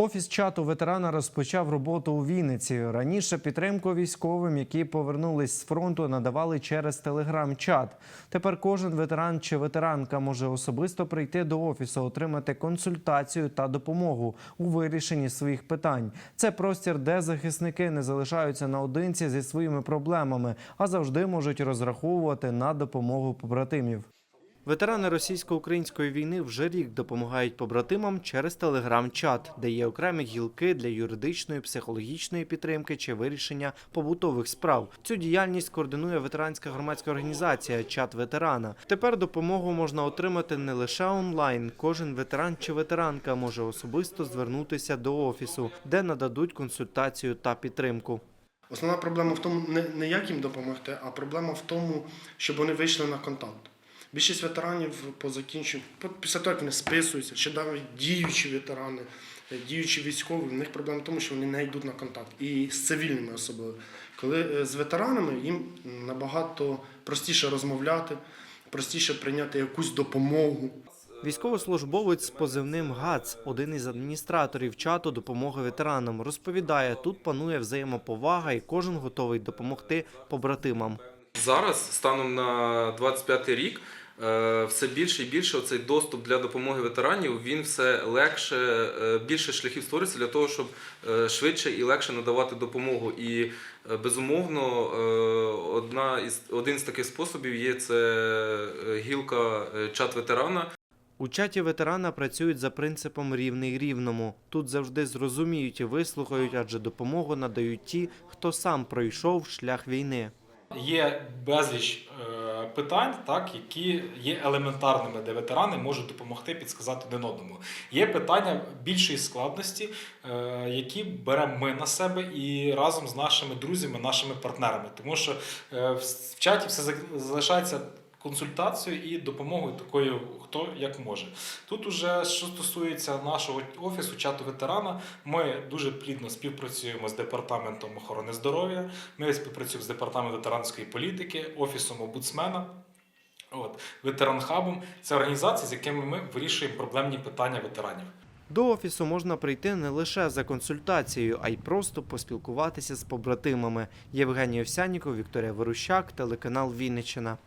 Офіс чату ветерана розпочав роботу у Вінниці. Раніше підтримку військовим, які повернулись з фронту, надавали через телеграм-чат. Тепер кожен ветеран чи ветеранка може особисто прийти до офісу, отримати консультацію та допомогу у вирішенні своїх питань. Це простір, де захисники не залишаються наодинці зі своїми проблемами, а завжди можуть розраховувати на допомогу побратимів. Ветерани російсько-української війни вже рік допомагають побратимам через телеграм-чат, де є окремі гілки для юридичної, психологічної підтримки чи вирішення побутових справ. Цю діяльність координує ветеранська громадська організація Чат ветерана. Тепер допомогу можна отримати не лише онлайн. Кожен ветеран чи ветеранка може особисто звернутися до офісу, де нададуть консультацію та підтримку. Основна проблема в тому, не, як їм допомогти, а проблема в тому, щоб вони вийшли на контакт. Більшість ветеранів по закінченню, після того, як вони списуються, ще навіть діючі ветерани, е, діючі військові, в них проблема в тому, що вони не йдуть на контакт. І з цивільними особливо. Коли е, з ветеранами їм набагато простіше розмовляти, простіше прийняти якусь допомогу. Військовослужбовець з позивним ГАЦ, один із адміністраторів чату допомоги ветеранам, розповідає, тут панує взаємоповага і кожен готовий допомогти побратимам. Зараз, станом на 25 рік, е, все більше і більше оцей доступ для допомоги ветеранів, він все легше, е, більше шляхів створюється для того, щоб е, швидше і легше надавати допомогу. І безумовно, одна із один з таких способів є це гілка чат ветерана. У чаті ветерана працюють за принципом рівний рівному. Тут завжди зрозуміють і вислухають, адже допомогу надають ті, хто сам пройшов шлях війни. Є безліч е, питань, так, які є елементарними, де ветерани можуть допомогти підсказати один одному. Є питання більшої складності, е, які беремо ми на себе і разом з нашими друзями, нашими партнерами. Тому що е, в, чаті все за- залишається консультацією і допомогою такою, хто як може. Тут уже що стосується нашого офісу, чату ветерана, ми дуже плідно співпрацюємо з департаментом охорони здоров'я. Ми співпрацюємо з департаментом ветеранської політики, офісом омбудсмена. От, ветеранхабом це організації, з якими ми вирішуємо проблемні питання ветеранів. До офісу можна прийти не лише за консультацією, а й просто поспілкуватися з побратимами. Євгеній Овсянніков, Вікторія Ворущак, телеканал Вінниччина.